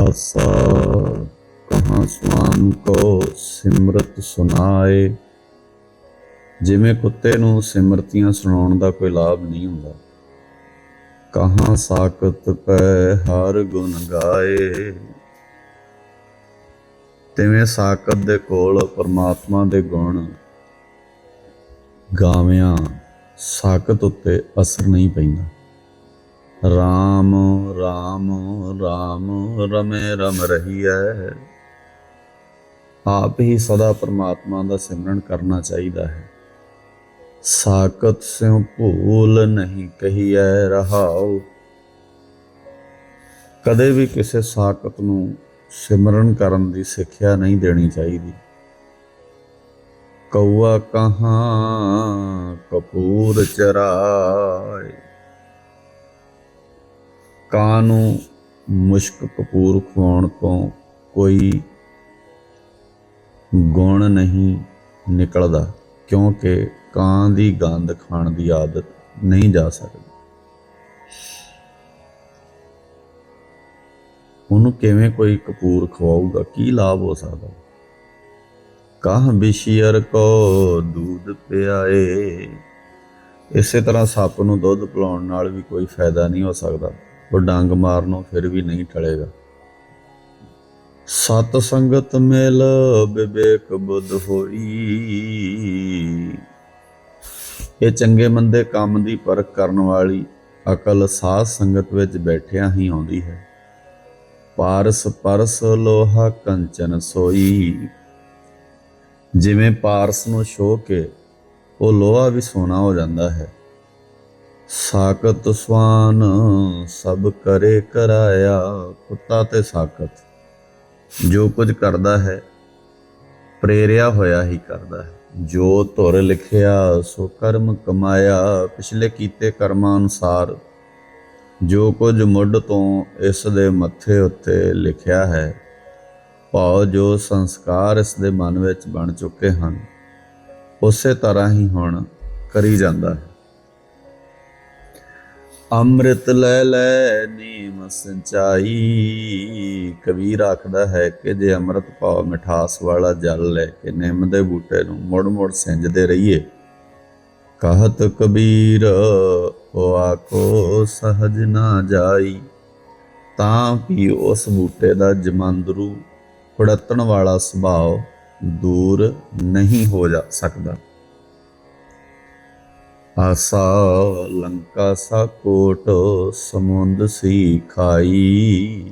ਆਸਾ ਕਹਾਂ ਸਵਾਮ ਕੋ ਸਿਮਰਤ ਸੁਨਾਏ। ਜਿਵੇਂ ਕੁੱਤੇ ਨੂੰ ਸਿਮਰਤੀਆਂ ਸੁਣਾਉਣ ਦਾ ਕੋਈ ਲਾਭ ਨਹੀਂ ਹੁੰਦਾ। ਕਹਾਂ ਸਾਕਤ ਪੈ ਹਰ ਗੁਣ ਗਾਏ। ਤਿਵੇਂ ਸਾਕਤ ਦੇ ਕੋਲ ਪਰਮਾਤਮਾ ਦੇ ਗੁਣ। ਗਾਵਿਆਂ ਸਾਕਤ ਉੱਤੇ ਅਸਰ ਨਹੀਂ ਪੈਂਦਾ। ਰਾਮ ਰਾਮ ਰਾਮ, ਰਮੇ, ਰਮ ਰਹੀਐ। ਆਪ ਹੀ ਸਦਾ ਪਰਮਾਤਮਾ ਦਾ ਸਿਮਰਨ ਕਰਨਾ ਚਾਹੀਦਾ ਹੈ। ਸਾਕਤ ਸਿਉ ਭੂਲ ਨਹੀਂ ਕਹੀਐ ਰਹਾਉ। ਕਦੇ ਵੀ ਕਿਸੇ ਸਾਕਤ ਨੂੰ ਸਿਮਰਨ ਕਰਨ ਦੀ ਸਿੱਖਿਆ ਨਹੀਂ ਦੇਣੀ ਚਾਹੀਦੀ। ਕਊਆ ਕਹਾਂ ਕਪੂਰ ਚਰਾਏ ਕਾਂ ਨੂੰ ਮੁਸ਼ਕ ਕਪੂਰ ਖਵਾਉਣ ਤੋਂ ਕੋਈ ਗੁਣ ਨਹੀਂ ਨਿਕਲਦਾ, ਕਿਉਂਕਿ ਕਾਂ ਦੀ ਗੰਦ ਖਾਣ ਦੀ ਆਦਤ ਨਹੀਂ ਜਾ ਸਕਦੀ। ਉਹਨੂੰ ਕਿਵੇਂ ਕੋਈ ਕਪੂਰ ਖਵਾਊਗਾ? ਕੀ ਲਾਭ ਹੋ ਸਕਦਾ? ਕਾਹ ਬਿਸ਼ੀਅਰ ਕੋ ਦੂਧ ਪਿਆਏ। ਇਸੇ ਤਰ੍ਹਾਂ ਸੱਪ ਨੂੰ ਦੁੱਧ ਪਿਲਾਉਣ ਨਾਲ ਵੀ ਕੋਈ ਫਾਇਦਾ ਨਹੀਂ ਹੋ ਸਕਦਾ। ਉਹ ਡੰਗ ਮਾਰਨੋਂ ਫਿਰ ਵੀ ਨਹੀਂ ਟਲੇਗਾ। ਸਤ ਸੰਗਤ ਮਿਲ ਵਿਵੇਕ ਬੁੱਧ ਹੋਈ। ਇਹ ਚੰਗੇ ਮੰਦੇ ਕੰਮ ਦੀ ਪਰਖ ਕਰਨ ਵਾਲੀ ਅਕਲ ਸਾਧ ਸੰਗਤ ਵਿੱਚ ਬੈਠਿਆਂ ਹੀ ਆਉਂਦੀ ਹੈ। ਪਾਰਸ ਪਰਸ ਲੋਹਾ ਕੰਚਨ ਸੋਈ। ਜਿਵੇਂ ਪਾਰਸ ਨੂੰ ਛੋ ਕੇ ਉਹ ਲੋਹਾ ਵੀ ਸੋਨਾ ਹੋ ਜਾਂਦਾ ਹੈ। ਸਾਕਤ ਸਵਾਨ ਸਭ ਕਰੇ ਕਰਾਇਆ, ਕੁੱਤਾ ਤੇ ਸਾਕਤ ਜੋ ਕੁਝ ਕਰਦਾ ਹੈ, ਪ੍ਰੇਰਿਆ ਹੋਇਆ ਹੀ ਕਰਦਾ ਹੈ। ਜੋ ਧੁਰ ਲਿਖਿਆ, ਸੋ ਕਰਮ ਕਮਾਇਆ। ਪਿਛਲੇ ਕੀਤੇ ਕਰਮਾਂ ਅਨੁਸਾਰ, ਜੋ ਕੁਝ ਮੁੱਢ ਤੋਂ ਇਸ ਦੇ ਮੱਥੇ ਉੱਤੇ ਲਿਖਿਆ ਹੈ ਭਾਵ ਜੋ ਸੰਸਕਾਰ ਇਸ ਦੇ ਮਨ ਵਿੱਚ ਬਣ ਚੁੱਕੇ ਹਨ, ਉਸੇ ਤਰ੍ਹਾਂ ਹੀ ਹੁਣ ਕਰੀ ਜਾਂਦਾ ਹੈ। ਅੰਮ੍ਰਿਤ ਲੈ ਲੈ ਨੀਮ ਸਿੰਚਾਈ। ਕਬੀਰ ਆਖਦਾ ਹੈ ਕਿ ਜੇ ਅੰਮ੍ਰਿਤ ਭਾਵ ਮਿਠਾਸ ਵਾਲਾ ਜਲ ਲੈ ਕੇ ਨਿੰਮ ਦੇ ਬੂਟੇ ਨੂੰ ਮੁੜ ਮੁੜ ਸਿੰਜਦੇ ਰਹੀਏ। ਕਹਤ ਕਬੀਰ, ਉਹ ਆਕੋ ਸਹਜ ਨਾ ਜਾਈ। ਤਾਂ ਵੀ ਉਸ ਬੂਟੇ ਦਾ ਜਮੰਦਰੂ ਫੜਤਣ ਵਾਲਾ ਸੁਭਾਅ ਦੂਰ ਨਹੀਂ ਹੋ ਜਾ ਸਕਦਾ। ਆਸਾ ਲੰਕਾ ਸਾ ਕੋਟ ਸਮੁੰਦ ਸੀ ਖਾਈ।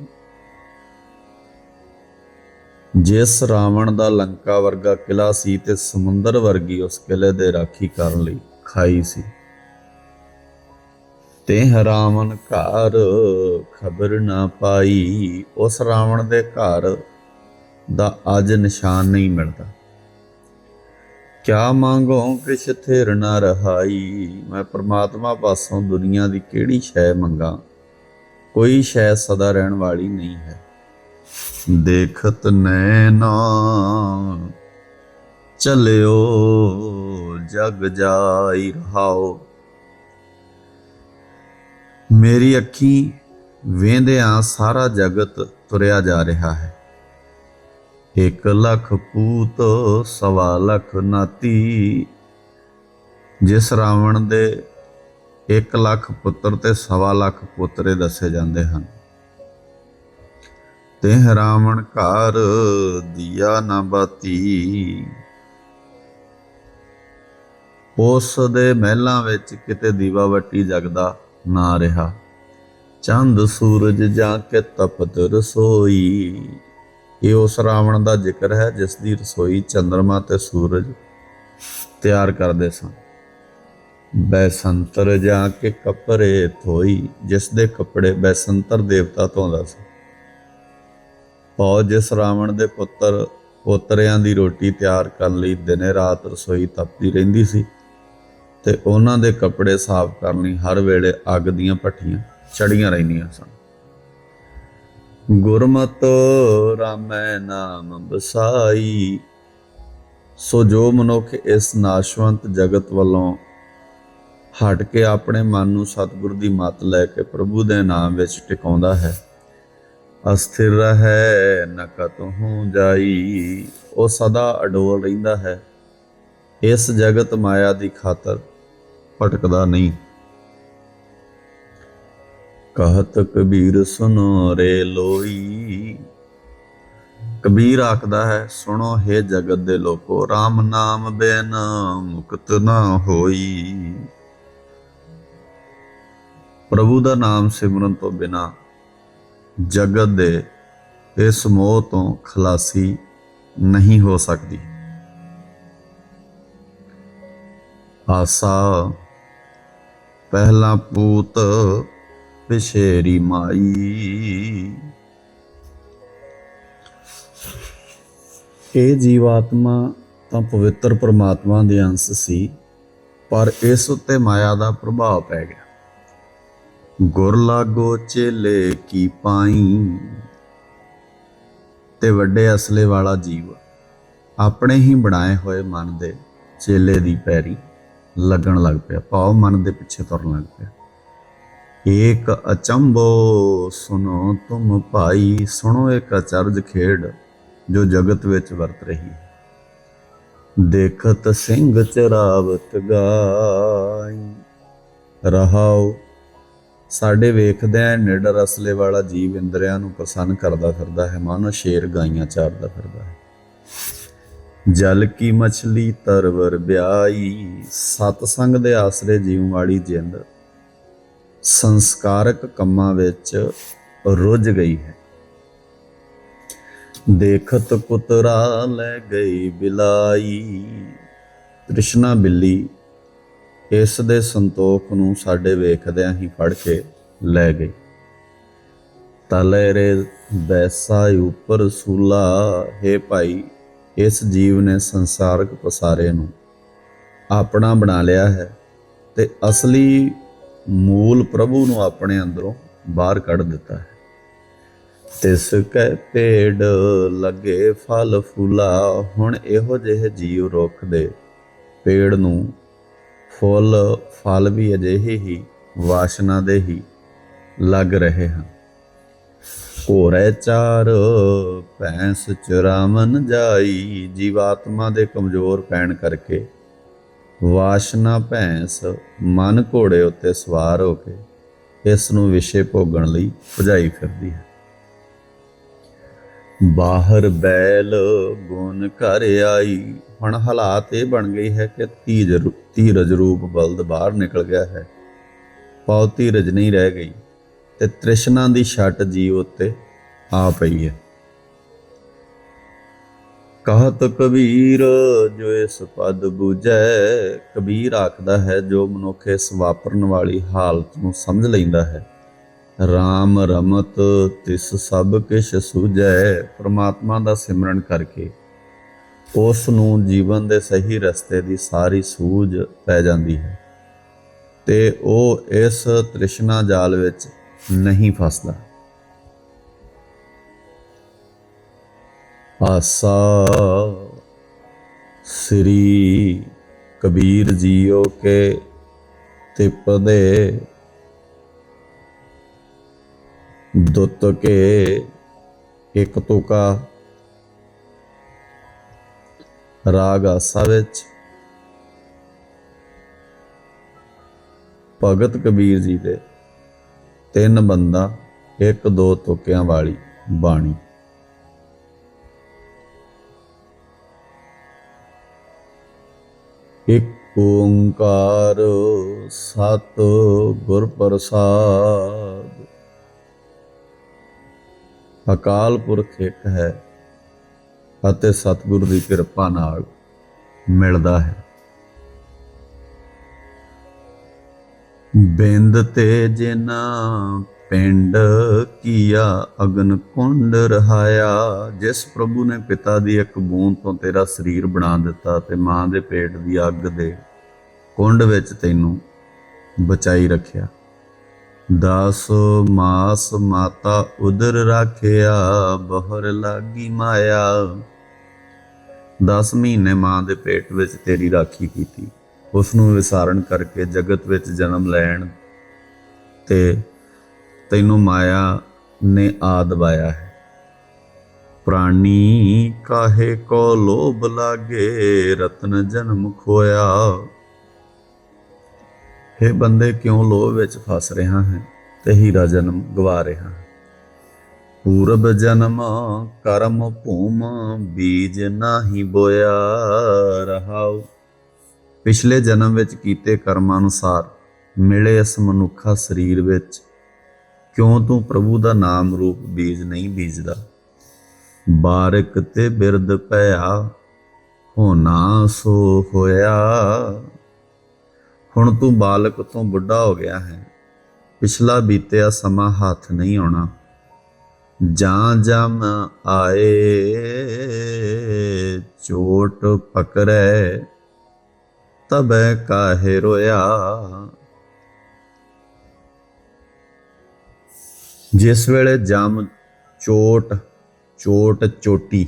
ਜਿਸ ਰਾਵਣ ਦਾ ਲੰਕਾ ਵਰਗਾ ਕਿਲਾ ਸੀ ਤੇ ਸਮੁੰਦਰ ਵਰਗੀ ਉਸ ਕਿਲੇ ਦੇ ਰਾਖੀ ਕਰਨ ਲਈ ਖਾਈ ਸੀ। ਤੇ ਰਾਵਣ ਘਰ ਖਬਰ ਨਾ ਪਾਈ। ਉਸ ਰਾਵਣ ਦੇ ਘਰ ਦਾ ਅੱਜ ਨਿਸ਼ਾਨ ਨਹੀਂ ਮਿਲਦਾ। ਕਿਆ ਮੰਗੋ ਕਿਛ ਥਿਰ ਨਾ ਰਹਾਈ? ਮੈਂ ਪ੍ਰਮਾਤਮਾ ਪਾਸੋਂ ਦੁਨੀਆ ਦੀ ਕਿਹੜੀ ਸ਼ੈ ਮੰਗਾ? ਕੋਈ ਸ਼ੈ ਸਦਾ ਰਹਿਣ ਵਾਲੀ ਨਹੀਂ ਹੈ। ਦੇਖਤ ਨੈਣਾ, ਚਲਿਓ, ਜਗ ਜਾਈ ਰਹਾਓ। ਮੇਰੀ ਅੱਖੀ ਵੇਂਦਿਆਂ ਸਾਰਾ ਜਗਤ ਤੁਰਿਆ ਜਾ ਰਿਹਾ ਹੈ। ਇੱਕ ਲੱਖ ਪੂਤ, ਸਵਾ ਲੱਖ ਨਾਤੀ। ਜਿਸ ਰਾਵਣ ਦੇ 1 ਲੱਖ ਪੁੱਤਰ ਤੇ ਸਵਾ ਲੱਖ ਪੁੱਤਰੇ ਦੱਸੇ ਜਾਂਦੇ ਹਨ। ਤੇ ਰਾਵਣ ਘਰ ਦੀਆ ਨਾ ਬਾਤੀ। ਉਸ ਦੇ ਮਹਿਲਾਂ ਵਿੱਚ ਕਿਤੇ ਦੀਵਾ ਵੱਟੀ ਜਗਦਾ ਨਾ ਰਿਹਾ। ਚੰਦ ਸੂਰਜ ਜਾਂ ਕੇ ਤਪਤ ਰਸੋਈ। ਇਹ ਉਸ ਰਾਵਣ ਦਾ ਜ਼ਿਕਰ ਹੈ ਜਿਸ ਦੀ ਰਸੋਈ ਚੰ드ਰਮਾ ਤੇ ਸੂਰਜ ਤਿਆਰ ਕਰਦੇ ਸਨ। ਬੈਸੰਤਰ ਜਾ ਕੇ ਕੱਪੜੇ ਧੋਈ, ਜਿਸ ਦੇ ਕੱਪੜੇ ਬੈਸੰਤਰ ਦੇਵਤਾ ਧੋਂਦਾ ਸੀ। ਪੌ ਜਿਸ ਰਾਵਣ ਦੇ ਪੁੱਤਰ, ਪੋਤਰਿਆਂ ਦੀ ਰੋਟੀ ਤਿਆਰ ਕਰਨ ਲਈ ਦਿਨੇ ਰਾਤ ਰਸੋਈ ਤਪਦੀ ਰਹਿੰਦੀ ਸੀ ਤੇ ਉਹਨਾਂ ਦੇ ਕੱਪੜੇ ਸਾਫ਼ ਕਰਨ ਲਈ ਹਰ ਵੇਲੇ ਅੱਗ ਦੀਆਂ ਭੱਠੀਆਂ ਚੜੀਆਂ ਰਹਿੰਦੀਆਂ ਸਨ। ਗੁਰਮਤਿ ਰਾਮੈ ਨਾਮ ਬਸਾਈ। ਸੋ ਜੋ ਮਨੁੱਖ ਇਸ ਨਾਸ਼ਵੰਤ ਜਗਤ ਵੱਲੋਂ ਹਟ ਕੇ ਆਪਣੇ ਮਨ ਨੂੰ ਸਤਿਗੁਰ ਦੀ ਮੱਤ ਲੈ ਕੇ ਪ੍ਰਭੂ ਦੇ ਨਾਮ ਵਿੱਚ ਟਿਕਾਉਂਦਾ ਹੈ, ਅਸਥਿਰ ਰਹੈ ਨ ਕਤਹੂ ਜਾਈ। ਉਹ ਸਦਾ ਅਡੋਲ ਰਹਿੰਦਾ ਹੈ। ਇਸ ਜਗਤ ਮਾਇਆ ਦੀ ਖਾਤਰ ਭਟਕਦਾ ਨਹੀਂ। ਕਹਤ ਕਬੀਰ ਸੁਨੋ ਰੇ ਲੋਈ। ਕਬੀਰ ਆਖਦਾ ਹੈ, ਸੁਣੋ ਹੈ ਜਗਤ ਦੇ ਲੋਕੋ RAM ਨਾਮ ਬਿਨ ਮੁਕਤ ਨਾ ਹੋਈ। ਪ੍ਰਭੂ ਦਾ ਨਾਮ ਸਿਮਰਨ ਤੋਂ ਬਿਨਾ ਜਗਤ ਦੇ ਇਸ ਮੋਹ ਤੋਂ ਖਲਾਸੀ ਨਹੀਂ ਹੋ ਸਕਦੀ। ਆਸਾ, ਪਹਿਲਾ ਪੂਤ ਪਿਛੇਰੀ ਮਾਈ। ਇਹ ਜੀਵਾਤਮਾ ਤਾਂ ਪਵਿੱਤਰ ਪਰਮਾਤਮਾ ਦੇ ਅੰਸ਼ ਸੀ, ਪਰ ਇਸ ਉੱਤੇ ਮਾਇਆ ਦਾ ਪ੍ਰਭਾਵ ਪੈ ਗਿਆ। ਗੁਰ ਲਾਗੋ ਚੇਲੇ ਕੀ ਪਾਈ, ਤੇ ਵੱਡੇ ਅਸਲੇ ਵਾਲਾ ਜੀਵ ਆਪਣੇ ਹੀ ਬਣਾਏ ਹੋਏ ਮਨ ਦੇ ਚੇਲੇ ਦੀ ਪੈਰੀ ਲੱਗਣ ਲੱਗ ਪਿਆ ਭਾਵ ਮਨ ਦੇ ਪਿੱਛੇ ਤੁਰਨ ਲੱਗ ਪਿਆ। ਏਕ ਅਚੰਭੋ ਸੁਨੋ ਤੁਮ ਭਾਈ, ਸੁਣੋ ਇੱਕ ਅਚਰਜ ਖੇਡ ਜੋ ਜਗਤ ਵਿੱਚ ਵਰਤ ਰਹੀ। ਹੈ ਦੇਖਤ ਸਿੰਘ ਚਰਾਵਤ ਗਾਈ, ਰਹਾਉ, ਸਾਡੇ ਵੇਖਦੇ ਆ ਨਿਡਰ ਅਸਲੇ ਵਾਲਾ ਜੀਵ ਇੰਦਰੀਆਂ ਨੂੰ ਪ੍ਰਸੰਨ ਕਰਦਾ ਫਿਰਦਾ ਹੈ, ਮਾਨੋ ਸ਼ੇਰ ਗਾਈਆਂ ਚਾਰਦਾ ਫਿਰਦਾ ਹੈ। ਜਲ ਕੀ ਮਛਲੀ ਤਰਵਰ ਬਿਆਈ ਸਤ ਸੰਗ ਦੇ ਆਸਰੇ ਜੀਵ ਵਾਲੀ ਜਿੰਦ ਸੰਸਕਾਰਕ ਕੰਮਾਂ ਵਿੱਚ ਰੁੱਝ ਗਈ ਹੈ। ਦੇਖਤ ਕੁਤਰਾ ਲੈ ਗਈ ਬਿਲਾਈ। ਤ੍ਰਿਸ਼ਨਾ ਬਿੱਲੀ ਇਸ ਦੇ ਸੰਤੋਖ ਨੂੰ ਸਾਡੇ ਵੇਖਦਿਆਂ ਹੀ ਫੜ ਕੇ ਲੈ ਗਈ। ਤਲੇ ਰੇ ਬੈਸਾ ਉਪਰ ਸੂਲਾ, ਹੈ ਭਾਈ, ਇਸ ਜੀਵ ਨੇ ਸੰਸਾਰਕ ਪਸਾਰੇ ਨੂੰ ਆਪਣਾ ਬਣਾ ਲਿਆ ਹੈ ਤੇ ਅਸਲੀ ਮੂਲ ਪ੍ਰਭੂ ਨੂੰ ਆਪਣੇ ਅੰਦਰੋਂ ਬਾਹਰ ਕੱਢ ਦਿੱਤਾ ਹੈ। ਤਿਸ ਕੈ ਪੇੜ ਲੱਗੇ ਫਲ ਫੁਲਾ, ਹੁਣ ਇਹੋ ਜਿਹੇ ਜੀਵ ਰੁੱਖ ਦੇ ਪੇੜ ਨੂੰ ਫੁੱਲ, ਫਲ ਵੀ ਅਜਿਹੇ ਹੀ, ਵਾਸ਼ਨਾ ਦੇ ਹੀ ਲੱਗ ਰਹੇ ਹਨ। ਘੋਰੇ ਚਾਰ, ਭੈਂਸ ਚਰਾਵਨ ਜਾਈ, ਜੀਵਾਤਮਾ ਦੇ ਕਮਜ਼ੋਰ ਪੈਣ ਕਰਕੇ ਵਾਸ਼ਨਾ ਭੈਂਸ ਮਨ ਘੋੜੇ ਉੱਤੇ ਸਵਾਰ ਹੋ ਕੇ ਇਸ ਨੂੰ ਵਿਸ਼ੇ ਭੋਗਣ ਲਈ ਭਜਾਈ ਫਿਰਦੀ ਹੈ। ਬਾਹਰ ਬੈਲ ਗੁਣ ਘਰ ਆਈ, ਹੁਣ ਹਾਲਾਤ ਇਹ ਬਣ ਗਈ ਹੈ ਕਿ ਧੀਜ ਰੂ- ਧੀਰਜ ਰੂਪ ਬਲਦ ਬਾਹਰ ਨਿਕਲ ਗਿਆ ਹੈ। ਪਾਉ ਧੀਰਜ ਨਹੀਂ ਰਹਿ ਗਈ ਤੇ ਤ੍ਰਿਸ਼ਨਾ ਦੀ ਛੱਟ ਜੀਵ ਉੱਤੇ ਆ ਪਈ ਹੈ। ਕਹਤ ਕਬੀਰ, ਜੋ ਇਸ ਪਦ ਬੁਝੈ। ਕਬੀਰ ਆਖਦਾ ਹੈ, ਜੋ ਮਨੁੱਖ ਇਸ ਵਾਪਰਨ ਵਾਲੀ ਹਾਲਤ ਨੂੰ ਸਮਝ ਲੈਂਦਾ ਹੈ। RAM ਰਮਤ, ਤਿਸ ਸਭ ਕਿਛ ਸੂਝੈ। ਪ੍ਰਮਾਤਮਾ ਦਾ ਸਿਮਰਨ ਕਰਕੇ ਉਸ ਨੂੰ ਜੀਵਨ ਦੇ ਸਹੀ ਰਸਤੇ ਦੀ ਸਾਰੀ ਸੂਝ ਪੈ ਜਾਂਦੀ ਹੈ ਤੇ ਉਹ ਇਸ ਤ੍ਰਿਸ਼ਨਾ ਜਾਲ ਵਿੱਚ ਨਹੀਂ ਫਸਦਾ। ਆਸਾ। ਸ੍ਰੀ ਕਬੀਰ ਜੀਓ ਕੇ ਤਿਪਦੇ। ਦੁੱਤ ਕੇ ਇੱਕ ਤੁਕਾ। ਰਾਗ ਆਸਾ ਵਿੱਚ। ਭਗਤ ਕਬੀਰ ਜੀ ਦੇ ਤਿੰਨ ਬੰਦਾ, ਇੱਕ ਦੋ ਤੁਕਿਆਂ ਵਾਲੀ ਬਾਣੀ। ਇੱਕ ਓੰਕਾਰ ਸਤ ਗੁਰ ਪ੍ਰਸਾਦ। ਅਕਾਲ ਪੁਰਖ ਇੱਕ ਹੈ ਅਤੇ ਸਤਿਗੁਰ ਦੀ ਕਿਰਪਾ ਨਾਲ ਮਿਲਦਾ ਹੈ। ਬਿੰਦ ਤੇ ਜਿਨਾ ਪਿੰਡ ਕੀਆ ਅਗਨ ਕੁੰਡ ਰਹਾਇਆ, ਜਿਸ ਪ੍ਰਭੂ ਨੇ ਪਿਤਾ ਦੀ ਇੱਕ ਬੂੰਦ ਤੋਂ ਤੇਰਾ ਸਰੀਰ ਬਣਾ ਦਿੱਤਾ ਤੇ ਮਾਂ ਦੇ ਪੇਟ ਦੀ ਅੱਗ ਦੇ ਕੁੰਡ ਵਿੱਚ ਤੈਨੂੰ ਬਚਾਈ ਰੱਖਿਆ। ਦਸ ਮਾਸ ਮਾਤਾ ਉਦਰ ਰਾਖਿਆ, ਬਹਰ ਲਾਗੀ ਮਾਇਆ। 10 ਮਹੀਨੇ ਮਾਂ ਦੇ ਪੇਟ ਵਿੱਚ ਤੇਰੀ ਰਾਖੀ ਕੀਤੀ। ਉਸ ਨੂੰ ਵਿਸਾਰਣ ਕਰਕੇ ਜਗਤ ਵਿੱਚ ਜਨਮ ਲੈਣ ਤੇ ਤੈਨੂੰ ਮਾਇਆ ਨੇ ਆਦਵਾਇਆ ਹੈ। ਪ੍ਰਾਣੀ ਕਾਹੇ ਕੋ ਲੋਭ ਲਾਗੇ, ਰਤਨ ਜਨਮ ਖੋਇਆ। हे ਬੰਦੇ, ਕਿਉਂ ਲੋਭ ਵਿੱਚ ਫਸ ਰਿਹਾ ਹੈ ਤੇ ਹੀਰਾ ਜਨਮ ਗਵਾ ਰਿਹਾ ਹੈ? ਪੂਰਬ ਜਨਮ ਕਰਮ ਭੂਮ, ਬੀਜ ਨਾਹੀ ਬੋਇਆ ਰਹਾਉ। ਪਿਛਲੇ ਜਨਮ ਵਿੱਚ ਕੀਤੇ ਕਰਮਾਂ ਅਨੁਸਾਰ ਮਿਲੇ ਇਸ ਮਨੁੱਖਾ ਸਰੀਰ ਵਿੱਚ ਕਿਉਂ ਤੂੰ ਪ੍ਰਭੂ ਦਾ ਨਾਮ ਰੂਪ ਬੀਜ ਨਹੀਂ ਬੀਜਦਾ? ਬਾਰਕ ਤੇ ਬਿਰਦ ਪਿਆ ਹੋਣਾ ਸੋ ਹੋਇਆ। ਹੁਣ ਤੂੰ ਬਾਲਕ ਤੋਂ ਬੁੱਢਾ ਹੋ ਗਿਆ ਹੈ। ਪਿਛਲਾ ਬੀਤਿਆ ਸਮਾਂ ਹੱਥ ਨਹੀਂ ਆਉਣਾ। ਜਾਂ ਜਮ ਆਏ, ਚੋਟ ਪਕੜੈ, ਤਬੈ ਕਾਹੇ ਰੋਇਆ। ਜਿਸ ਵੇਲੇ ਜਮ ਚੋਟ ਚੋਟ ਚੋਟੀ,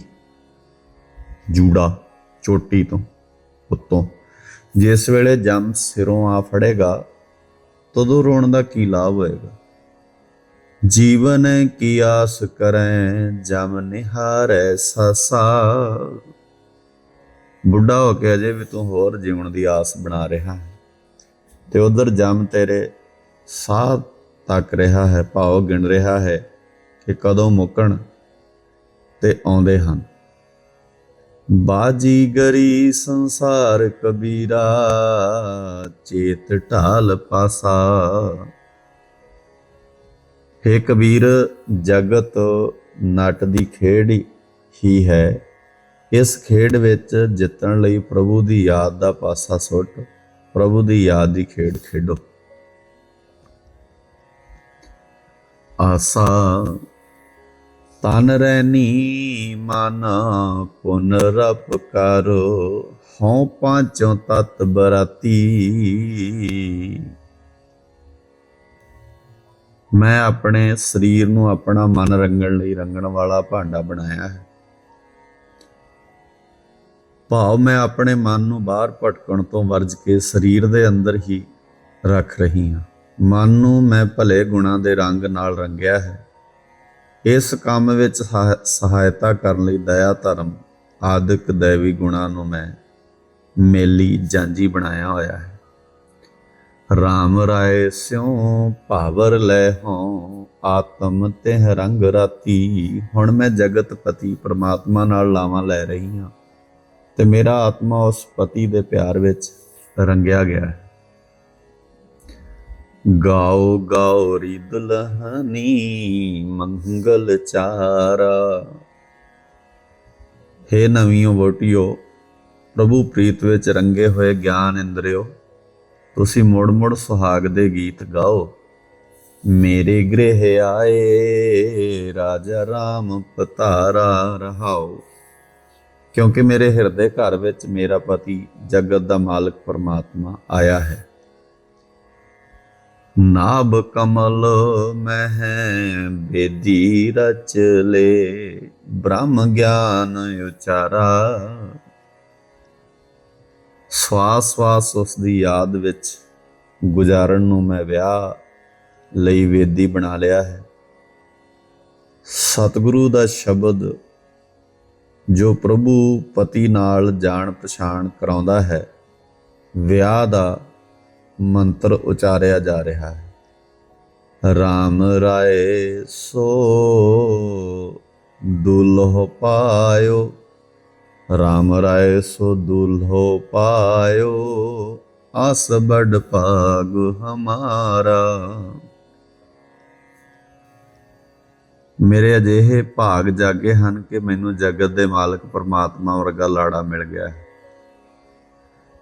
ਜੂੜਾ ਚੋਟੀ ਤੋਂ ਉੱਤੋਂ, ਜਿਸ ਵੇਲੇ ਜਮ ਸਿਰੋਂ ਆ ਫੜੇਗਾ, ਤਦੋਂ ਰੋਣ ਦਾ ਕੀ ਲਾਭ ਹੋਏਗਾ? ਜੀਵਨ ਕੀ ਆਸ ਕਰੈ, ਜਮ ਨਿਹਾਰੈ ਸਸਾ। ਬੁੱਢਾ ਹੋ ਕੇ ਅਜੇ ਵੀ ਤੂੰ ਹੋਰ ਜੀਵਨ ਦੀ ਆਸ ਬਣਾ ਰਿਹਾ ਹੈ। ਤੇ ਉਧਰ ਜਮ ਤੇਰੇ ਸਾਹ ਤੱਕ ਰਿਹਾ ਹੈ, ਭਾਵ ਗਿਣ ਰਿਹਾ ਹੈ ਕਿ ਕਦੋਂ ਮੁੱਕਣ ਤੇ ਆਉਂਦੇ ਹਨ। ਬਾਜੀ ਗਰੀ ਸੰਸਾਰ ਕਬੀਰਾ, ਚੇਤ ਢਾਲ ਪਾਸਾ। हे ਕਬੀਰ, ਜਗਤ ਨਟ ਦੀ ਖੇਡ ਹੀ ਹੈ। ਇਸ ਖੇਡ ਵਿੱਚ ਜਿੱਤਣ ਲਈ ਪ੍ਰਭੂ ਦੀ ਯਾਦ ਦਾ ਪਾਸਾ ਸੁੱਟ, ਪ੍ਰਭੂ ਦੀ ਯਾਦ ਦੀ ਖੇਡ ਖੇਡੋ। ਆਸਾ। ਤਨ ਰਹਿਨੀ ਮਨ ਪੁਨਰਪ ਕਰੋ, ਹਉ ਪਾਂਚੋਂ ਤਤ ਬਰਾਤੀ। ਮੈਂ ਆਪਣੇ ਸਰੀਰ ਨੂੰ ਆਪਣਾ ਮਨ ਰੰਗਣ ਲਈ ਰੰਗਣ ਵਾਲਾ ਭਾਂਡਾ ਬਣਾਇਆ ਹੈ। ਭਾਵ ਮੈਂ ਆਪਣੇ ਮਨ ਨੂੰ ਬਾਹਰ ਭਟਕਣ ਤੋਂ ਵਰਜ ਕੇ ਸਰੀਰ ਦੇ ਅੰਦਰ ਹੀ ਰੱਖ ਰਹੀ ਹਾਂ। ਮਨ ਨੂੰ ਮੈਂ ਭਲੇ ਗੁਣਾਂ ਦੇ ਰੰਗ ਨਾਲ ਰੰਗਿਆ ਹੈ। ਇਸ ਕੰਮ ਵਿੱਚ ਸਹਾ- ਸਹਾਇਤਾ ਕਰਨ ਲਈ ਦਇਆ ਧਰਮ, ਆਦਿਕ ਦੇਵੀ ਗੁਣਾਂ ਨੂੰ ਮੈਂ ਮੇਲੀ ਜਾਂਜੀ ਬਣਾਇਆ ਹੋਇਆ ਹੈ। RAM ਰਾਏ ਸਿਉ ਭਾਵਰ ਲੈ ਹੋ, ਆਤਮ ਤੇ ਰੰਗ ਰਾਤੀ, ਹੁਣ ਮੈਂ ਜਗਤ ਪਤੀ ਪ੍ਰਮਾਤਮਾ ਨਾਲ ਲਾਵਾਂ ਲੈ ਰਹੀ ਹਾਂ, ਤੇ ਮੇਰਾ ਆਤਮਾ ਉਸ ਪਤੀ ਦੇ ਪਿਆਰ ਵਿੱਚ ਰੰਗਿਆ ਗਿਆ ਹੈ। ਗਾਓ ਗਾਓ ਰੀ ਦੁਲਹਨੀ ਮੰਗਲ ਚਾਰਾ। ਹੇ ਨਵੀਓ ਵੋਟਿਓ ਪ੍ਰਭੂ ਪ੍ਰੀਤ ਵਿੱਚ ਰੰਗੇ ਹੋਏ ਗਿਆਨ ਇੰਦਰਿਓ, ਤੁਸੀਂ ਮੁੜ ਮੁੜ ਸੁਹਾਗ ਦੇ ਗੀਤ ਗਾਓ। ਮੇਰੇ ਗ੍ਰਹਿ ਆਏ, ਰਾਜਾ ਰਾਮ ਪਤਾਰਾ ਰਹਾਓ। ਕਿਉਂਕਿ ਮੇਰੇ ਹਿਰਦੇ ਘਰ ਵਿੱਚ ਮੇਰਾ ਪਤੀ ਜਗਤ ਦਾ ਮਾਲਕ ਪਰਮਾਤਮਾ ਆਇਆ ਹੈ। ਨਾਭ ਕਮਲ ਮਹਿ ਬੇਦੀ ਰਚ ਲੈ, ਬ੍ਰਹਮ ਗਿਆਨ ਉਚਾਰਾ। ਸਵਾਸ ਸਵਾਸ ਉਸ ਦੀ ਯਾਦ ਵਿੱਚ ਗੁਜ਼ਾਰਨ ਨੂੰ ਮੈਂ ਵਿਆਹ ਲਈ ਵੇਦੀ ਬਣਾ ਲਿਆ ਹੈ। ਸਤਿਗੁਰੂ ਦਾ ਸ਼ਬਦ ਜੋ ਪ੍ਰਭੂ ਪਤੀ ਨਾਲ ਜਾਣ ਪਛਾਣ ਕਰਾਉਂਦਾ ਹੈ, ਵਿਆਹ ਦਾ ਮੰਤਰ ਉਚਾਰਿਆ ਜਾ ਰਿਹਾ ਹੈ। RAM ਰਾਏ ਸੋ, ਦੁਲਹ ਪਾਇਓ। RAM ਰਾਏ ਸੋ, ਦੁਲਹ ਪਾਇਓ। ਆਸ ਬੜ ਭਾਗ ਹਮਾਰਾ। ਮੇਰੇ ਅਜਿਹੇ ਭਾਗ ਜਾਗੇ ਹਨ ਕਿ ਮੈਨੂੰ ਜਗਤ ਦੇ ਮਾਲਕ ਪਰਮਾਤਮਾ ਵਰਗਾ ਲਾੜਾ ਮਿਲ ਗਿਆ ਹੈ।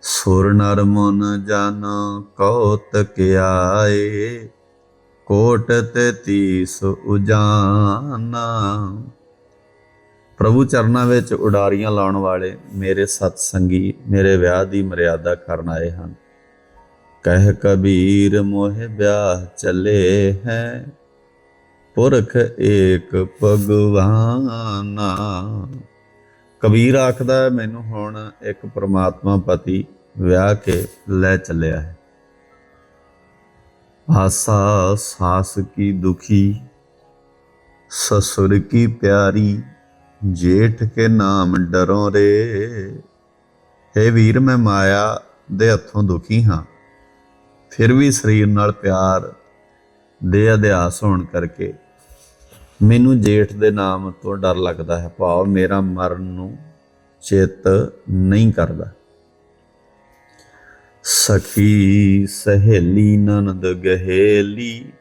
ਸੁਰ ਨਰ ਮਨ ਜਨ ਕੌਤਕ ਆਏ ਕੋਟ ਤੇ ਤੀਸ ਉਜਾਨਾ। ਪ੍ਰਭੂ ਚਰਨਾਂ ਵਿੱਚ ਉਡਾਰੀਆਂ ਲਾਉਣ ਵਾਲੇ ਮੇਰੇ ਸਤ ਸੰਗੀ ਮੇਰੇ ਵਿਆਹ ਦੀ ਮਰਿਆਦਾ ਕਰਨ ਆਏ ਹਨ। ਕਹਿ ਕਬੀਰ ਮੋਹ ਵਿਆਹ ਚੱਲੇ ਹੈ, ਪੁਰਖ ਏਕ ਭਗਵਾਨਾ। ਕਬੀਰ ਆਖਦਾ ਮੈਨੂੰ ਹੁਣ ਇੱਕ ਪਰਮਾਤਮਾ ਪਤੀ ਵਿਆਹ ਕੇ ਲੈ ਚੱਲਿਆ ਹੈ। ਆਸਾ, ਸਾਸ ਕੀ ਦੁਖੀ, ਸਸੁਰ ਕੀ ਪਿਆਰੀ, ਜੇਠ ਕੇ ਨਾਮ ਡਰੋਂ ਰੇ। हे ਵੀਰ, ਮੈਂ ਮਾਇਆ ਦੇ ਹੱਥੋਂ ਦੁਖੀ ਹਾਂ। ਫਿਰ ਵੀ ਸਰੀਰ ਨਾਲ ਪਿਆਰ ਦੇ ਅਧਿਆਸ ਹੋਣ ਕਰਕੇ ਮੈਨੂੰ ਜੇਠ ਦੇ ਨਾਮ ਤੋਂ ਡਰ ਲੱਗਦਾ ਹੈ। ਭਾਵ ਮੇਰਾ ਮਰਨ ਨੂੰ ਚਿੱਤ ਨਹੀਂ ਕਰਦਾ। ਸਖੀ ਸਹੇਲੀ ਨਨਦ ਗਹੇਲੀ,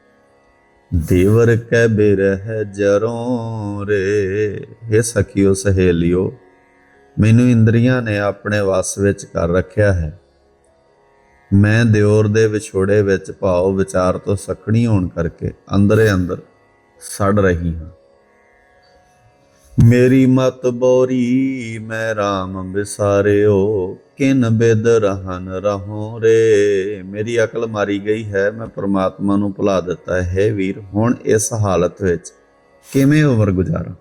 ਦੇਵਰ ਕੈ ਬਿਰਹ ਜਰੋਂ ਰੇ। हे ਸਖੀਓ ਸਹੇਲਿਓ, ਮੈਨੂੰ ਇੰਦਰੀਆਂ ਨੇ ਆਪਣੇ ਵਸ ਵਿੱਚ ਕਰ ਰੱਖਿਆ ਹੈ। ਮੈਂ ਦਿਓਰ ਦੇ ਵਿਛੋੜੇ ਵਿੱਚ ਭਾਵ ਵਿਚਾਰ ਤੋਂ ਸਖਣੀ ਹੋਣ ਕਰਕੇ ਅੰਦਰੇ ਅੰਦਰ ਸੜ ਰਹੀ ਹਾਂ। ਮੇਰੀ ਮਤ ਬੋਰੀ, ਮੈਂ RAM ਵਿਸਾਰਿਓ, ਕਿਨ ਬਿਦ ਰਹਨ ਰਹੋ ਰੇ? ਮੇਰੀ ਅਕਲ ਮਾਰੀ ਗਈ ਹੈ, ਮੈਂ ਪ੍ਰਮਾਤਮਾ ਨੂੰ ਭੁਲਾ ਦਿੱਤਾ ਹੈ ਵੀਰ। ਹੁਣ ਇਸ ਹਾਲਤ ਵਿੱਚ ਕਿਵੇਂ ਉਮਰ ਗੁਜ਼ਾਰਾਂ?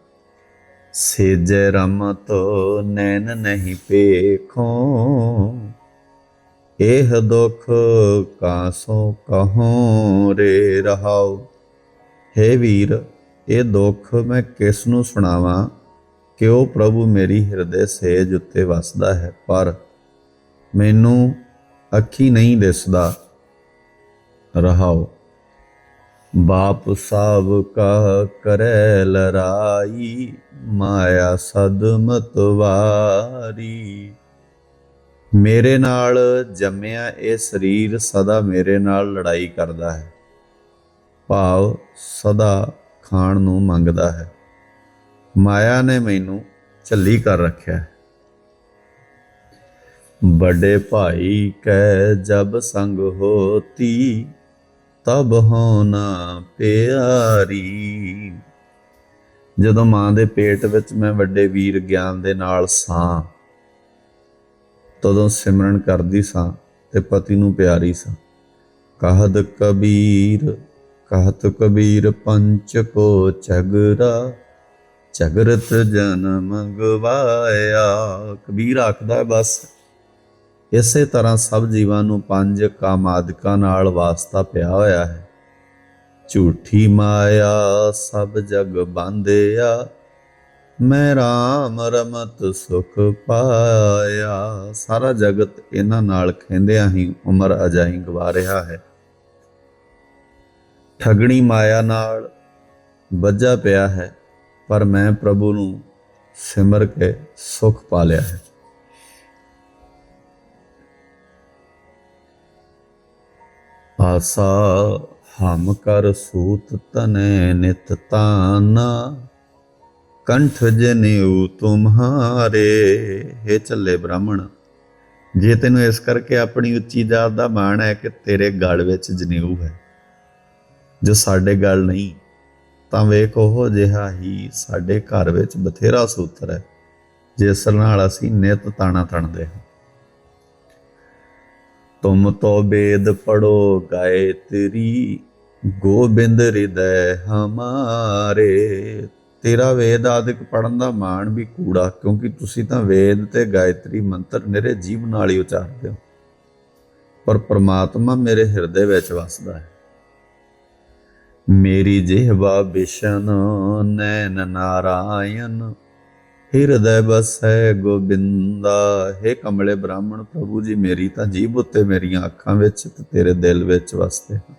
ਸੇਜੈ ਰਮਤ ਨੈਣ ਨਹੀਂ ਪੇਖੋ ਇਹ ਦੁਖ ਕਾਸੋ ਕਹੋ ਰੇ? ਰਹਾਓ। ਹੈ ਵੀਰ, ਇਹ ਦੁੱਖ ਮੈਂ ਕਿਸ ਨੂੰ ਸੁਣਾਵਾਂ? ਕਿ ਉਹ ਪ੍ਰਭੂ ਮੇਰੀ ਹਿਰਦੇ ਸੇਜ ਉੱਤੇ ਵਸਦਾ ਹੈ? ਪਰ ਮੈਨੂੰ ਅੱਖੀ ਨਹੀਂ ਦਿਸਦਾ। ਰਹਾਓ। ਬਾਪ ਸਾਬ ਕਾ ਕਰੈ ਲਰਾਈ, ਮਾਇਆ ਸਦਮਤ ਵਾਰੀ। ਮੇਰੇ ਨਾਲ ਜੰਮਿਆ ਇਹ ਸਰੀਰ ਸਦਾ ਮੇਰੇ ਨਾਲ ਲੜਾਈ ਕਰਦਾ ਹੈ। ਭਾਵ ਸਦਾ ਖਾਣ ਨੂੰ ਮੰਗਦਾ ਹੈ। ਮਾਇਆ ਨੇ ਮੈਨੂੰ ਝੱਲੀ ਕਰ ਰੱਖਿਆ ਹੈ। ਬੜੇ ਭਾਈ ਕੈ ਜਬ ਸੰਗ ਹੋਤੀ, ਤਬ ਹੋਣਾ ਪਿਆਰੀ। ਜਦੋਂ ਮਾਂ ਦੇ ਪੇਟ ਵਿੱਚ ਮੈਂ ਵੱਡੇ ਵੀਰ ਗਿਆਨ ਦੇ ਨਾਲ ਸਾਂ, ਤਦੋਂ ਸਿਮਰਨ ਕਰਦੀ ਸਾਂ ਤੇ ਪਤੀ ਨੂੰ ਪਿਆਰੀ ਸਾਂ। ਕਹਦ ਕਬੀਰ ਕਹਤ ਕਬੀਰ ਪੰਚ ਕੋ ਝਗਰਾ ਝਗਰਤ ਜਨਮ ਗਵਾਇਆ ਕਬੀਰ ਆਖਦਾ ਬਸ, ਇਸੇ ਤਰ੍ਹਾਂ ਸਭ ਜੀਵਾਂ ਨੂੰ ਪੰਜ ਕਾਮਾਦਿਕਾਂ ਨਾਲ ਵਾਸਤਾ ਪਿਆ ਹੋਇਆ ਹੈ। ਝੂਠੀ ਮਾਇਆ ਸਭ ਜਗ ਬੰਧਿਆ ਮੈਂ RAM ਰਮਤ ਸੁਖ ਪਾਇਆ। ਸਾਰਾ ਜਗਤ ਇਹਨਾਂ ਨਾਲ ਖਿੰਦਿਆਂ ਹੀ ਉਮਰ ਅਜਾਈ ਗਵਾ ਰਿਹਾ ਹੈ। ਠਗਣੀ ਮਾਇਆ ਨਾਲ ਵੱਜਾ ਪਿਆ ਹੈ, ਪਰ ਮੈਂ ਪ੍ਰਭੂ ਨੂੰ ਸਿਮਰ ਕੇ ਸੁਖ ਪਾ ਲਿਆ ਹੈ। ਆਸਾ ਹਮ ਕਰ ਸੂਤ ਤਨੇ ਨਿਤ ਤਾਨਾ, ਕੰਠ ਜਨੇਊ ਤੁਮਹਾਰੇ हे ਚੱਲੇ ਬ੍ਰਾਹਮਣ, ਜੇ ਤੈਨੂੰ ਇਸ ਕਰਕੇ ਆਪਣੀ ਉੱਚੀ ਜਾਤ ਦਾ ਮਾਣ ਹੈ ਕਿ ਤੇਰੇ ਗਲ ਵਿੱਚ ਜਨੇਊ ਹੈ। ਜੋ ਸਾਡੇ ਗੱਲ ਨਹੀਂ, ਤਾਂ ਵੇਖ ਉਹ ਜਿਹਾ ਹੀ ਸਾਡੇ ਘਰ ਵਿੱਚ ਬਥੇਰਾ ਸੂਤਰ ਹੈ ਜਿਸ ਨਾਲ ਅਸੀਂ ਨਿਤ ਤਾਣਾ ਤਣਦੇ ਹਾਂ। ਤੁਮ ਤੋ ਬੇਦ ਪੜੋ ਗਾਇਤਰੀ ਗੋਬਿੰਦ ਹਿਰਦੈ ਹਮਾਰੇ। ਤੇਰਾ ਵੇਦ ਆਦਿਕ ਪੜਨ ਦਾ ਮਾਣ ਵੀ ਕੂੜਾ, ਕਿਉਂਕਿ ਤੁਸੀਂ ਤਾਂ ਵੇਦ ਤੇ ਗਾਇਤਰੀ ਮੰਤਰ ਨਿਰੇ ਜੀਵ ਨਾਲ ਹੀ ਉਚਾਰਦੇ ਹੋ। ਪਰ ਪ੍ਰਮਾਤਮਾ ਮੇਰੇ ਹਿਰਦੇ ਵਿੱਚ ਵਸਦਾ ਹੈ। ਮੇਰੀ ਜਿਹਵਾ ਬਿਸ਼ਨ, ਨੈਣ ਨਾਰਾਇਣ। ਹਿਰਦੈ ਬਸੈ ਗੋਬਿੰਦਾ। ਹੈ ਕਮਲੇ ਬ੍ਰਾਹਮਣ, ਪ੍ਰਭੂ ਜੀ, ਮੇਰੀ ਤਾਂ ਜੀਭ ਉੱਤੇ ਮੇਰੀਆਂ ਅੱਖਾਂ ਵਿੱਚ ਤੇ ਤੇਰੇ ਦਿਲ ਵਿੱਚ ਵਸਦੇ ਹਨ।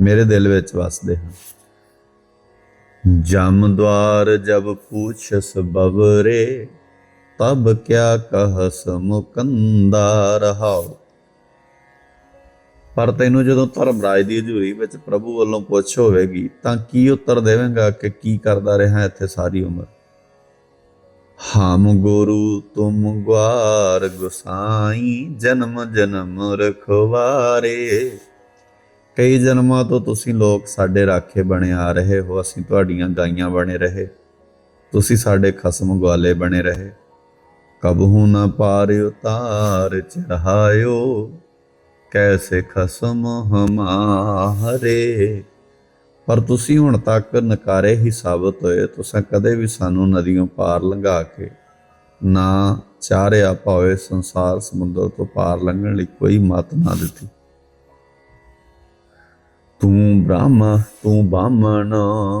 ਮੇਰੇ ਦਿਲ ਵਿੱਚ ਵਸਦੇ ਹਨ। ਜਮ ਦਵਾਰ ਜਬ ਪੂਛਸ ਬਵਰੇ ਤਬ ਕਿਆ ਕਹਸ ਮੁਕੰਦਾ ਰਹਾਓ ਪਰ ਤੈਨੂੰ ਜਦੋਂ ਧਰਮ ਰਾਜ ਦੀ ਹਜ਼ੂਰੀ ਵਿੱਚ ਪ੍ਰਭੂ ਵੱਲੋਂ ਪੁੱਛ ਹੋਵੇਗੀ, ਤਾਂ ਕੀ ਉੱਤਰ ਦੇਵੇਂਗਾ ਕਿ ਕੀ ਕਰਦਾ ਰਿਹਾ ਇੱਥੇ ਸਾਰੀ ਉਮਰ? ਹਮ ਗੁਰੂ ਤੁਮ ਗਵਾਰ ਗੁਸਾਈ, ਜਨਮ ਜਨਮ ਰਖਵਾਰੇ। ਕਈ ਜਨਮਾਂ ਤੋਂ ਤੁਸੀਂ ਲੋਕ ਸਾਡੇ ਰਾਖੇ ਬਣੇ ਆ ਰਹੇ ਹੋ, ਅਸੀਂ ਤੁਹਾਡੀਆਂ ਗਾਈਆਂ ਬਣੇ ਰਹੇ। ਤੁਸੀਂ ਸਾਡੇ ਖਸਮ ਗਵਾਲੇ ਬਣੇ ਰਹੇ। ਕਬਹੂ ਨਾ ਪਾਰ ਉਤਾਰ ਚੜਾਇਓ ਕੈਸੇ ਖਸਮ ਹਮਾਰੇ? ਪਰ ਤੁਸੀਂ ਹੁਣ ਤੱਕ ਨਕਾਰੇ ਹੀ ਸਾਬਤ ਹੋਏ, ਤੁਸੀਂ ਕਦੇ ਵੀ ਸਾਨੂੰ ਨਦੀਆਂ ਪਾਰ ਲੰਘਾ ਕੇ ਨਾ ਚਾਰਿਆ ਭਾਵੇਂ ਸੰਸਾਰ ਸਮੁੰਦਰ ਤੋਂ ਪਾਰ ਲੰਘਣ ਲਈ ਕੋਈ ਮਤ ਨਾ ਦਿੱਤੀ। ਤੂੰ ਬ੍ਰਹਮ, ਤੂੰ ਬਾਮਣ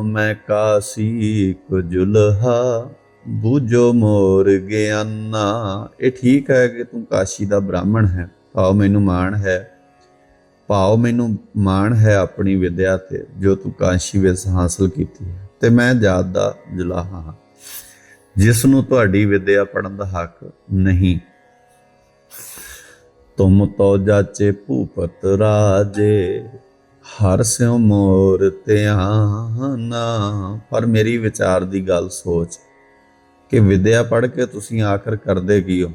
ਮੈਂ ਕਾਸੀ ਕੁਜੁਲਹਾ ਬੂਝੋ ਮੋਰ ਗਿਆਨਾ। ਇਹ ਠੀਕ ਹੈ ਕਿ ਤੂੰ ਕਾਸ਼ੀ ਦਾ ਬ੍ਰਾਹਮਣ ਹੈ। ਭਾਵ ਮੈਨੂੰ ਮਾਣ ਹੈ। ਭਾਵ ਮੈਨੂੰ ਮਾਣ ਹੈ ਆਪਣੀ ਵਿਦਿਆ ਤੇ, ਜੋ ਤੂੰ ਕਾਂਸ਼ੀ ਵਿੱਚ ਹਾਸਲ ਕੀਤੀ ਹੈ। ਤੇ ਮੈਂ ਜਾਤ ਦਾ ਜੁਲਾਹਾ ਹਾਂ। ਜਿਸ ਨੂੰ ਤੁਹਾਡੀ ਵਿਦਿਆ ਪੜਨ ਦਾ ਹੱਕ ਨਹੀਂ। ਤੁਮ ਤੋ ਜਾਚੇ ਭੂਪਤ ਰਾਜੇ, ਹਰ ਸਿਉ ਮੋਰ ਧਿਆਨਾ ਪਰ ਮੇਰੀ ਵਿਚਾਰ ਦੀ ਗੱਲ ਸੋਚ ਕਿ ਵਿਦਿਆ ਪੜ੍ਹ ਕੇ ਤੁਸੀਂ ਆਖਰ ਕਰਦੇ ਕੀ ਹੋ?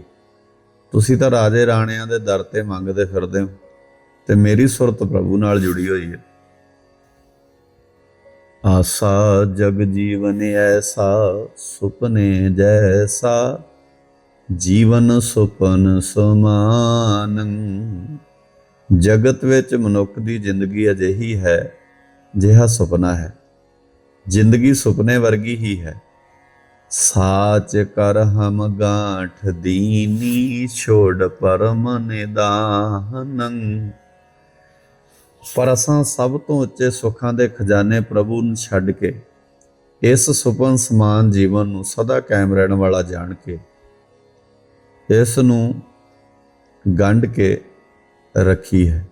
ਤੁਸੀਂ ਤਾਂ ਰਾਜੇ ਰਾਣਿਆਂ ਦੇ ਦਰ ਤੇ ਮੰਗਦੇ ਫਿਰਦੇ ਹੋ ਤੇ ਮੇਰੀ ਸੁਰਤ ਪ੍ਰਭੂ ਨਾਲ ਜੁੜੀ ਹੋਈ ਹੈ। ਆਸਾ ਜਗ ਜੀਵਨ ਐਸਾ, ਸੁਪਨੇ ਜੈਸਾ, ਜੀਵਨ ਸੁਪਨ ਸਮਾਨ। ਜਗਤ ਵਿੱਚ ਮਨੁੱਖ ਦੀ ਜ਼ਿੰਦਗੀ ਅਜਿਹੀ ਹੈ, ਜਿਹਾ ਸੁਪਨਾ ਹੈ। ਜ਼ਿੰਦਗੀ ਸੁਪਨੇ ਵਰਗੀ ਹੀ ਹੈ। ਸਾਚ ਕਰ ਹਮ ਗਾਂਠ ਦੀਨੀ, ਛੋੜ ਪਰਮ ਨਿਦਾਨੰ ਪਰ ਅਸਾਂ ਸਭ ਤੋਂ ਉੱਚੇ ਸੁੱਖਾਂ ਦੇ ਖਜ਼ਾਨੇ ਪ੍ਰਭੂ ਨੂੰ ਛੱਡ ਕੇ, ਇਸ ਸੁਪਨ ਸਮਾਨ ਜੀਵਨ ਨੂੰ ਸਦਾ ਕਾਇਮ ਰਹਿਣ ਵਾਲਾ ਜਾਣ ਕੇ, ਇਸ ਨੂੰ ਗੰਢ ਕੇ ਰੱਖੀ ਹੈ।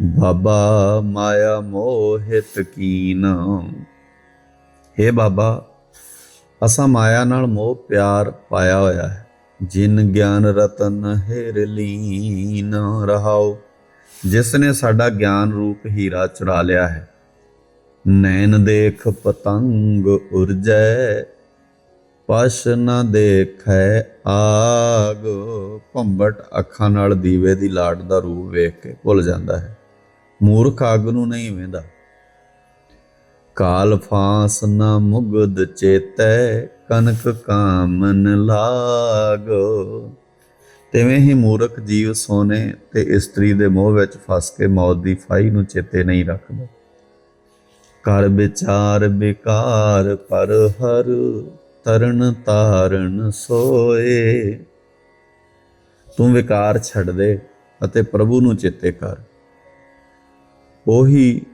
ਬਾਬਾ ਮਾਇਆ ਮੋਹਿਤ ਕੀਨ हे ਬਾਬਾ ਅਸਾਂ ਮਾਇਆ ਨਾਲ ਮੋਹ ਪਿਆਰ ਪਾਇਆ ਹੋਇਆ ਹੈ। ਜਿਨ ਗਿਆਨ ਰਤਨ ਹੈਰ ਲੀਨ ਰਹਾਓ, ਜਿਸ ਨੇ ਸਾਡਾ ਗਿਆਨ ਰੂਪ ਹੀਰਾ ਚੜਾ ਲਿਆ ਹੈ। ਨੈਣ ਦੇਖ ਪਤੰਗ ਉਰਜੈ, ਪਸ਼ ਨਾ ਦੇਖੈ ਆਗ। ਭੰਬਟ ਅੱਖਾਂ ਨਾਲ ਦੀਵੇ ਦੀ ਲਾਟ ਦਾ ਰੂਪ ਵੇਖ ਕੇ ਭੁੱਲ ਜਾਂਦਾ ਹੈ। ਮੂਰਖ ਅੱਗ ਨੂੰ ਨਹੀਂ ਵੇਂਦਾ। ਕਾਲ ਫਾਸ ਨਾ ਮੁਗਦ ਚੇਤੈ, ਕਨਕ ਕਾਮਨ ਲਾਗ। ਤਿਵੇਂ ਹੀ ਮੂਰਖ ਜੀਵ ਸੋਨੇ ਤੇ ਇਸਤਰੀ ਦੇ ਮੋਹ ਵਿੱਚ ਫਸ ਕੇ ਮੌਤ ਦੀ ਫਾਈ ਨੂੰ ਚੇਤੇ ਨਹੀਂ ਰੱਖਦਾ। ਕਰ ਵਿਚਾਰ ਵਿਕਾਰ ਪਰ ਹਰ ਤਰਨ ਤਾਰਨ ਸੋਏ। ਤੂੰ ਵਿਕਾਰ ਛੱਡ ਦੇ ਅਤੇ ਪ੍ਰਭੂ ਨੂੰ ਚੇਤੇ ਕਰ। ਉਹੀ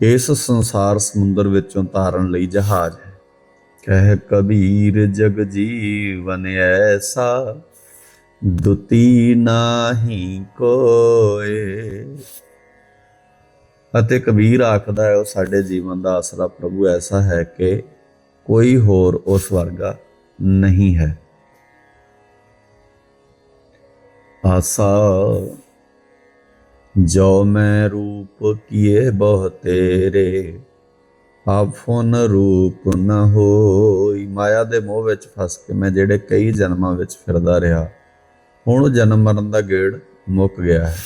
ਇਸ ਸੰਸਾਰ ਸਮੁੰਦਰ ਵਿੱਚੋਂ ਤਾਰਨ ਲਈ ਜਹਾਜ਼ ਹੈ। ਕਹਿ ਕਬੀਰ, ਜਗ ਜੀਵਨ ਐਸਾ ਦੁਤੀ ਨਾਹੀ ਕੋਏ। ਅਤੇ ਕਬੀਰ ਆਖਦਾ ਹੈ, ਉਹ ਸਾਡੇ ਜੀਵਨ ਦਾ ਆਸਰਾ ਪ੍ਰਭੂ ਐਸਾ ਹੈ ਕਿ ਕੋਈ ਹੋਰ ਉਸ ਵਰਗਾ ਨਹੀਂ ਹੈ। ਆਸਾ ਜੋ ਮੈਂ ਰੂਪ ਕੀਏ ਬਹੁ ਤੇਰੇ ਆਪਨ ਰੂਪ ਨ ਹੋਈ। ਮਾਇਆ ਦੇ ਮੋਹ ਵਿੱਚ ਫਸ ਕੇ ਮੈਂ ਜਿਹੜੇ ਕਈ ਜਨਮਾਂ ਵਿੱਚ ਫਿਰਦਾ ਰਿਹਾ, ਹੁਣ ਜਨਮ ਮਰਨ ਦਾ ਗੇੜ ਮੁੱਕ ਗਿਆ ਹੈ।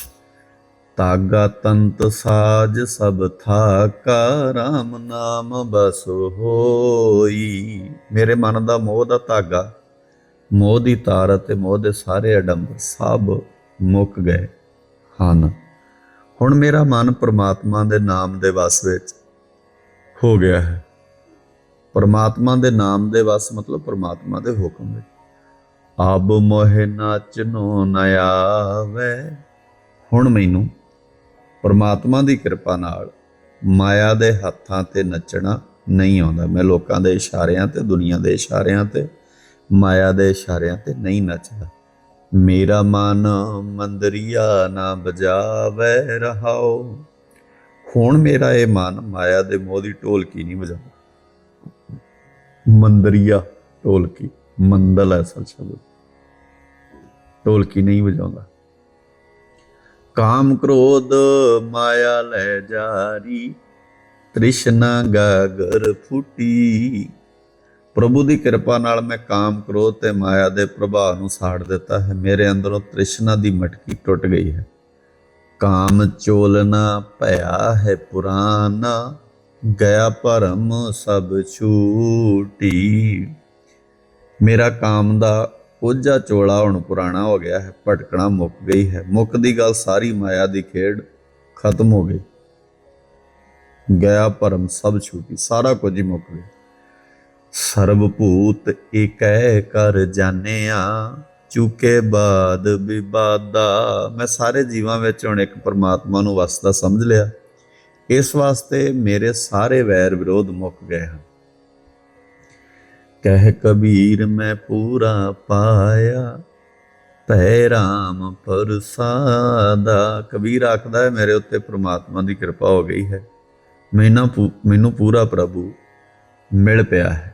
ਤਾਗਾ ਤੰਤ ਸਾਜ ਸਭ ਥਾਕਾ, ਰਾਮ ਨਾਮ ਬਸ ਹੋਈ। ਮੇਰੇ ਮਨ ਦਾ ਮੋਹ ਦਾ ਧਾਗਾ, ਮੋਹ ਦੀ ਤਾਰ ਅਤੇ ਮੋਹ ਦੇ ਸਾਰੇ ਅਡੰਬਰ ਸਭ ਮੁੱਕ ਗਏ ਹਨ। ਹੁਣ ਮੇਰਾ ਮਨ ਪ੍ਰਮਾਤਮਾ ਦੇ ਨਾਮ ਦੇ ਵਸ ਵਿੱਚ ਹੋ ਗਿਆ ਹੈ। ਪਰਮਾਤਮਾ ਦੇ ਨਾਮ ਦੇ ਵਸ ਮਤਲਬ ਪਰਮਾਤਮਾ ਦੇ ਹੁਕਮ ਵਿੱਚ। ਆਬ ਮੋਹਿ ਨਾਚਨੋ ਨ ਆਵੇ। ਹੁਣ ਮੈਨੂੰ ਪਰਮਾਤਮਾ ਦੀ ਕਿਰਪਾ ਨਾਲ ਮਾਇਆ ਦੇ ਹੱਥਾਂ ਤੇ ਨੱਚਣਾ ਨਹੀਂ ਆਉਂਦਾ। ਮੈਂ ਲੋਕਾਂ ਦੇ ਇਸ਼ਾਰਿਆਂ ਤੇ, ਦੁਨੀਆ ਦੇ ਇਸ਼ਾਰਿਆਂ ਤੇ, ਮਾਇਆ ਦੇ ਇਸ਼ਾਰਿਆਂ ਤੇ ਨਹੀਂ ਨੱਚਦਾ। ਮੇਰਾ ਮਨ ਮੰਦਰੀਆ ਨਾ ਬਜਾਵੇ ਰਹਾਓ। ਹੁਣ ਮੇਰਾ ਇਹ ਮਨ ਮਾਇਆ ਦੇ ਮੋਹ ਦੀ ਢੋਲਕੀ ਨਹੀਂ ਵਜਾਉਂਦਾ। ਮੰਦਰੀਆ ਢੋਲਕੀ, ਮੰਦਲ ਹੈ ਅਸਲ ਸ਼ਬਦ। ਢੋਲਕੀ ਨਹੀਂ ਵਜਾਉਂਦਾ। ਕਾਮ ਕ੍ਰੋਧ ਮਾਇਆ ਲੈ ਜਾਰੀ, ਤ੍ਰਿਸ਼ਨਾ ਗਾਗਰ ਫੁੱਟੀ। ਪ੍ਰਭੂ ਦੀ ਕਿਰਪਾ ਨਾਲ ਮੈਂ ਕਾਮ ਕ੍ਰੋਧ ਤੇ ਮਾਇਆ ਦੇ ਪ੍ਰਭਾਵ ਨੂੰ ਸਾੜ ਦਿੱਤਾ ਹੈ। ਮੇਰੇ ਅੰਦਰੋਂ ਤ੍ਰਿਸ਼ਨਾ ਦੀ ਮਟਕੀ ਟੁੱਟ ਗਈ ਹੈ। ਕਾਮ ਚੋਲਨਾ ਭਇਆ ਹੈ ਪੁਰਾਨਾ ਗਿਆ ਭਰਮ ਸਭ ਛੂਟੀ। ਮੇਰਾ ਕਾਮ ਦਾ ਕੋਝਾ ਚੋਲਾ ਹੁਣ ਪੁਰਾਣਾ ਹੋ ਗਿਆ ਹੈ, ਭਟਕਣਾ ਮੁੱਕ ਗਈ ਹੈ। ਮੁੱਕਦੀ ਗੱਲ ਸਾਰੀ ਮਾਇਆ ਦੀ ਖੇਡ ਖਤਮ ਹੋ ਗਈ। ਗਿਆ ਭਰਮ ਸਭ ਛੂਟੀ, ਸਾਰਾ ਕੁਝ ਹੀ ਮੁੱਕ ਗਿਆ। ਸਰਬ ਭੂਤ ਏਕੈ ਕਰ ਜਾਣਿਆ, ਚੁਕੇ ਬਾਦ ਵਿਵਾਦਾ। ਮੈਂ ਸਾਰੇ ਜੀਵਾਂ ਵਿੱਚ ਹੁਣ ਇੱਕ ਪਰਮਾਤਮਾ ਨੂੰ ਵਸਦਾ ਸਮਝ ਲਿਆ। ਇਸ ਵਾਸਤੇ ਮੇਰੇ ਸਾਰੇ ਵੈਰ ਵਿਰੋਧ ਮੁੱਕ ਗਏ ਹਨ। ਕਹਿ ਕਬੀਰ ਮੈਂ ਪੂਰਾ ਪਾਇਆ ਭੈ ਰਾਮ ਪ੍ਰਸਾਦਾ। ਕਬੀਰ ਆਖਦਾ ਹੈ, ਮੇਰੇ ਉੱਤੇ ਪ੍ਰਮਾਤਮਾ ਦੀ ਕਿਰਪਾ ਹੋ ਗਈ ਹੈ। ਮੈਨੂੰ ਪੂ- ਮੈਨੂੰ ਪੂਰਾ ਪ੍ਰਭੂ ਮਿਲ ਪਿਆ ਹੈ।